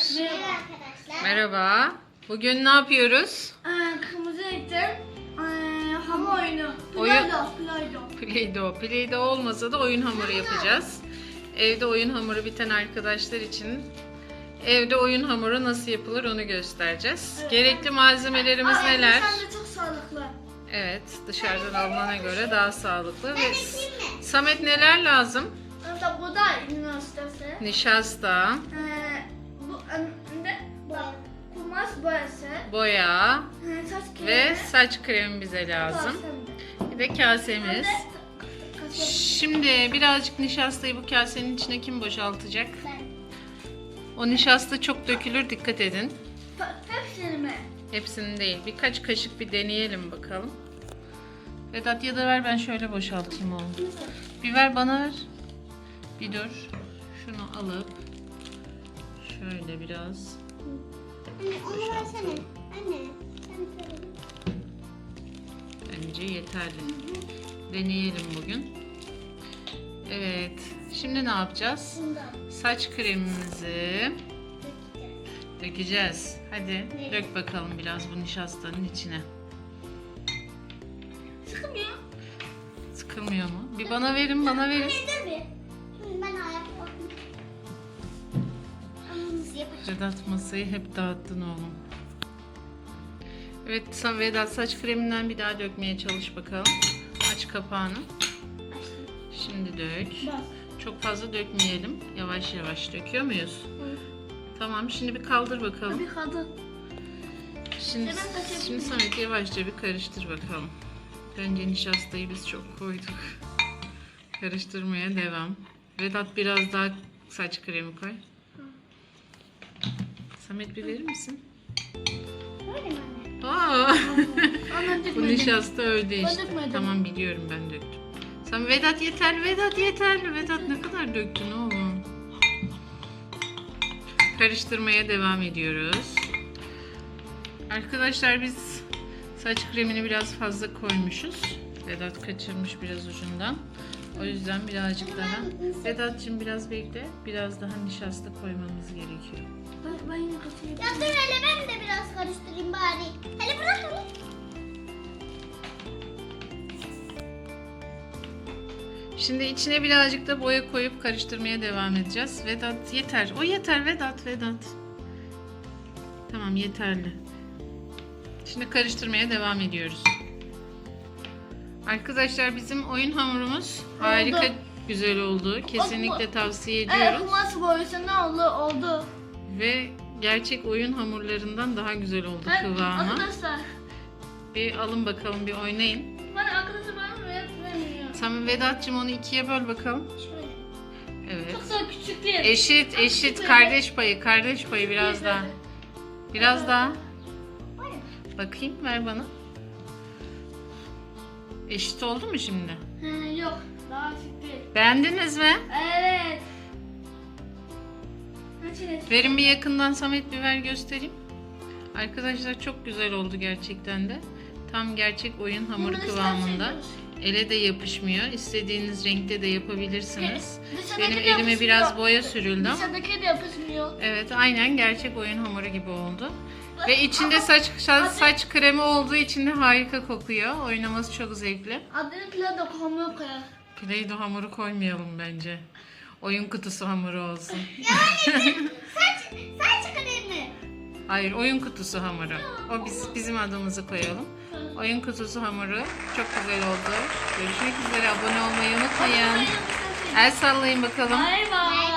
Merhaba arkadaşlar. Merhaba. Bugün ne yapıyoruz? Ee, kırmızı renkte ee, hamur oyunu. Oyun- Play-Doh, Play-Doh. Play-Doh. Play-Doh olmasa da oyun hamuru yapacağız. Evde oyun hamuru biten arkadaşlar için evde oyun hamuru nasıl yapılır onu göstereceğiz. Evet. Gerekli malzemelerimiz Aa, neler? De çok sağlıklı. Evet, dışarıdan alınana göre daha sağlıklı ve? Samet neler lazım? Mesela bu da üniversitesi. Nişasta, Ee, önünde Boya. kumaş boyası. boya Ee, saç kremi. ve saç kremi bize lazım. Bir de kasemiz. Şimdi birazcık nişastayı bu kasenin içine kim boşaltacak? Ben. O nişasta çok dökülür dikkat edin. Hepsini mi? Hepsini değil. Birkaç kaşık bir deneyelim bakalım. Vedat ya da ver ben şöyle boşaltayım oğlum. Bir ver bana ver. Bir dur. Şunu alıp şöyle biraz. Anne onu versene. Anne. Sen söyle. Bence yeterli. Deneyelim bugün. Evet. Şimdi ne yapacağız? Bundan. Saç kremimizi dökeceğiz. dökeceğiz. Hadi dök bakalım biraz bu nişastanın içine. Sıkmıyor. Sıkılmıyor mu? Bir bana verin, bana verin. Vedat masayı hep dağıttın oğlum. Evet sen Vedat saç kreminden bir daha dökmeye çalış bakalım. Aç kapağını. Şimdi dök. Bak. Çok fazla dökmeyelim. Yavaş yavaş döküyor muyuz? Tamam şimdi bir kaldır bakalım. Bir kadın. Şimdi, şimdi Samet yavaşça bir karıştır bakalım. Bence nişastayı biz çok koyduk. Karıştırmaya devam. Vedat biraz daha saç kremi koy. Samet bir verir misin? Öyle mi anne? Aa! Bu nişasta öyle işte. dökmedim. Tamam biliyorum ben döktüm. Sen Vedat yeter, Vedat yeter. Vedat ne kadar döktün oğlum? Karıştırmaya devam ediyoruz. Arkadaşlar biz saç kremini biraz fazla koymuşuz. Vedat kaçırmış biraz ucundan. O yüzden birazcık daha. Vedat'cığım biraz bekle. Biraz daha nişasta koymamız gerekiyor. Yine katayım. Ya dur hele ben de biraz karıştırayım bari. Hele bırak onu. Şimdi içine birazcık da boya koyup karıştırmaya devam edeceğiz. Vedat yeter. O yeter Vedat, Vedat. Tamam yeterli. Şimdi karıştırmaya devam ediyoruz. Arkadaşlar bizim oyun hamurumuz harika güzel oldu. Kesinlikle tavsiye Evet ediyorum. kumaş boyası ne oldu? Oldu. Ve gerçek oyun hamurlarından daha güzel oldu Ben, kıvamı. arkadaşlar. Bir alın bakalım bir oynayın. Ben arkadaşım bana böyle yapmıyor. Sen Vedat'cığım onu ikiye böl bakalım. Şöyle. Evet. Çok da küçük değil. Eşit eşit kardeş payı kardeş payı biraz daha. Biraz daha. Bakayım ver bana. Eşit oldu mu şimdi? He, yok. Daha küçük değil. Beğendiniz mi? Evet. Kaçırız. Verin bir yakından Samet bir ver göstereyim. Arkadaşlar çok güzel oldu gerçekten de. Tam gerçek oyun hamuru kıvamında. Ele de yapışmıyor. İstediğiniz renkte de yapabilirsiniz. Benim elime biraz boya sürüldü ama. Dışarıdaki de yapışmıyor. Evet aynen gerçek oyun hamuru gibi oldu. Ve içinde saç saç kremi olduğu için de harika kokuyor. Oynaması çok zevkli. Adını Play-Doh hamur koyar. Play-Doh hamuru koymayalım bence. Oyun kutusu hamuru olsun. Saç, saç kremi. Hayır, oyun kutusu hamuru. O biz bizim adımızı koyalım. Oyun kutusu hamuru çok güzel oldu. Görüşmek üzere. Abone olmayı unutmayın. El sallayın bakalım. Bay bay.